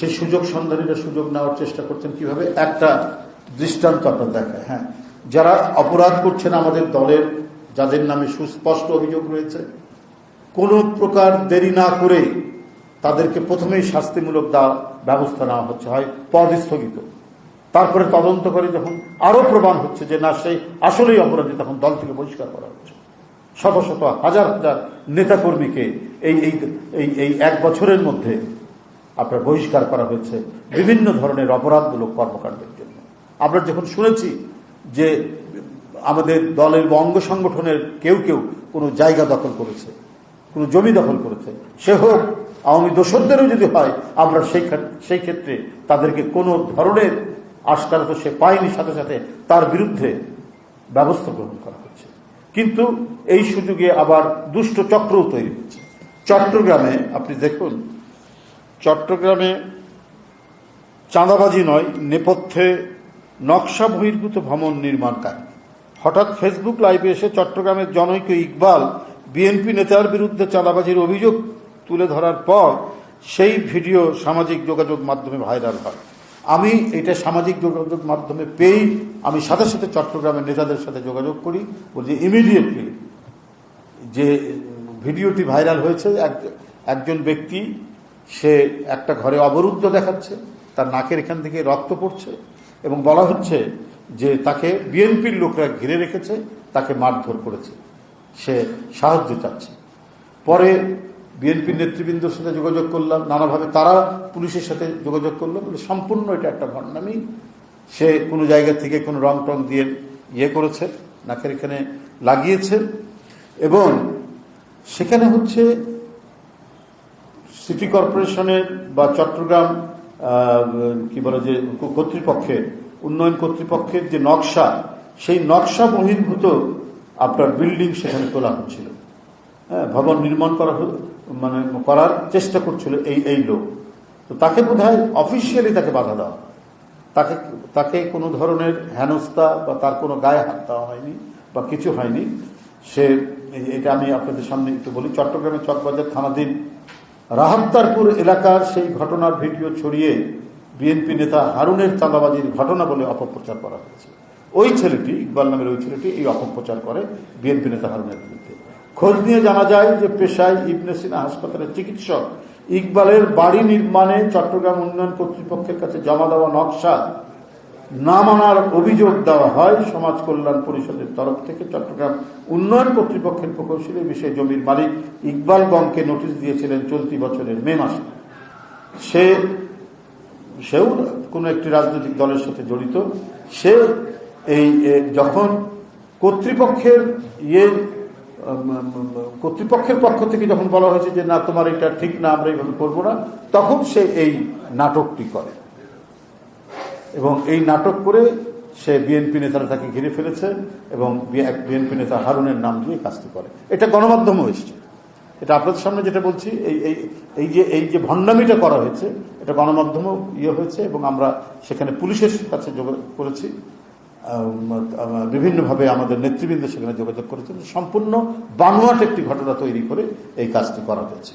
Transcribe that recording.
সেই সুযোগ সন্ধানীরা সুযোগ নেওয়ার চেষ্টা করছেন কীভাবে? একটা দৃষ্টান্ত আপনার দেখায় হ্যাঁ। যারা অপরাধ করছেন আমাদের দলের, যাদের নামে সুস্পষ্ট অভিযোগ রয়েছে, কোনো প্রকার দেরি না করে তাদেরকে প্রথমেই শাস্তিমূলক ব্যবস্থা নেওয়া হচ্ছে, হয় পদ স্থগিত তারপরে তদন্ত করে যখন আরও প্রমাণ হচ্ছে যে না, সেই আসলেই অপরাধী, তখন দল থেকে বহিষ্কার করা হচ্ছে। শত শত হাজার হাজার নেতাকর্মীকে এই এই এক বছরের মধ্যে আপনার বহিষ্কার করা হয়েছে বিভিন্ন ধরনের অপরাধমূলক কর্মকাণ্ডের জন্য। আমরা যখন শুনেছি যে আমাদের দলের অঙ্গ সংগঠনের কেউ কেউ কোনো জায়গা দখল করেছে, কোনো জমি দখল করেছে, সে হোক, আওয়ামী দোসরদেরও যদি হয়, আমরা সেই সেই ক্ষেত্রে তাদেরকে কোনো ধরনের আস্কার তো সে পায়নি, সাথে সাথে তার বিরুদ্ধে ব্যবস্থা গ্রহণ করা হচ্ছে। কিন্তু এই সুযোগে আবার দুষ্ট চক্রও তৈরি হচ্ছে। চট্টগ্রামে আপনি দেখুন চট্টগ্রামে চাঁদাবাজি নয়, নেপথ্যে নকশা বহির্ভূত ভ্রমণ নির্মাণ কাজ। হঠাৎ ফেসবুক লাইভে এসে চট্টগ্রামের জনৈক ইকবাল বিএনপি নেতার বিরুদ্ধে চাঁদাবাজির অভিযোগ তুলে ধরার পর সেই ভিডিও সামাজিক যোগাযোগ মাধ্যমে ভাইরাল হয়। আমি এটা সামাজিক যোগাযোগ মাধ্যমে পেয়েই আমি সাথে সাথে চট্টগ্রামের নেতাদের সাথে যোগাযোগ করি, বলছি ইমিডিয়েটলি যে ভিডিওটি ভাইরাল হয়েছে, এক- একজন ব্যক্তি সে একটা ঘরে অবরুদ্ধ দেখাচ্ছে, তার নাকের এখান থেকে রক্ত পড়ছে এবং বলা হচ্ছে যে তাকে বিএনপির লোকরা ঘিরে রেখেছে, তাকে মারধর করেছে। সে সাহায্য চাচ্ছে। পরে বিএনপির নেতৃবৃন্দর সাথে যোগাযোগ করলাম, নানাভাবে তারা পুলিশের সাথে যোগাযোগ করল, বলে সম্পূর্ণ এটা একটা ভণ্ডামি। সে কোনো জায়গা থেকে কোনো রং টং দিয়ে ইয়ে করেছে, নাকের এখানে লাগিয়েছে এবং সেখানে হচ্ছে সিটি কর্পোরেশনের বা চট্টগ্রাম কি বলে যে, কর্তৃপক্ষের, উন্নয়ন কর্তৃপক্ষের যে নকশা, সেই নকশা বহির্ভূত আপনার বিল্ডিং সেখানে তোলা হচ্ছিল। হ্যাঁ ভবন নির্মাণ করা মানে করার চেষ্টা করছিল এই এই লোক। তো তাকে বোধ হয় অফিসিয়ালি তাকে বাধা দেওয়া তাকে তাকে কোনো ধরনের হেনস্থা বা তার কোনো গায়ে হাত দেওয়া হয়নি বা কিছু হয়নি। সে, এটা আমি আপনাদের সামনে একটু বলি, চট্টগ্রামের চকবাজার থানাধীন রাহাত্তারপুর এলাকার সেই ঘটনার ভিডিও ছড়িয়ে বিএনপি নেতা হারুনের চাঁদাবাজির ঘটনা বলে অপপ্রচার করা হয়েছে। ওই ছেলেটি, ইকবাল নামের ওই ছেলেটি এই অপপ্রচার করে বিএনপি নেতা হারুনের বিরুদ্ধে। খোঁজ নিয়ে জানা যায় যে পেশায় ইবনে সিনা হাসপাতালের চিকিৎসক ইকবালের বাড়ি নির্মাণে চট্টগ্রাম উন্নয়ন কর্তৃপক্ষের কাছে জমা দেওয়া নকশা না মানার অভিযোগ দেওয়া হয় সমাজ কল্যাণ পরিষদের তরফ থেকে। চট্টগ্রাম উন্নয়ন কর্তৃপক্ষের প্রকৌশলী বিষয়ে জমির মালিক ইকবাল গংকে নোটিশ দিয়েছিলেন চলতি বছরের মে মাসে। সে, সেও কোনো একটি রাজনৈতিক দলের সাথে জড়িত। সে এই যখন কর্তৃপক্ষের ইয়ে কর্তৃপক্ষের পক্ষ থেকে যখন বলা হয়েছে যে, না, তোমার এটা ঠিক না, আমরা এইভাবে করব না, তখন সে এই নাটকটি করে। এবং এই নাটক করে সে বিএনপি নেতারা তাকে ঘিরে ফেলেছে এবং বিএনপি নেতা হারুনের নাম দিয়ে কাজটি করে। এটা গণমাধ্যমও এসছে। এটা আপনাদের সামনে যেটা বলছি, এই এই এই যে এই যে ভণ্ডামিটা করা হয়েছে, এটা গণমাধ্যমও ইয়ে হয়েছে এবং আমরা সেখানে পুলিশের কাছে যোগাযোগ করেছি। বিভিন্নভাবে আমাদের নেতৃবৃন্দ সেখানে যোগাযোগ করেছেন। সম্পূর্ণ বানোয়াট একটি ঘটনা তৈরি করে এই কাজটি করা হয়েছে।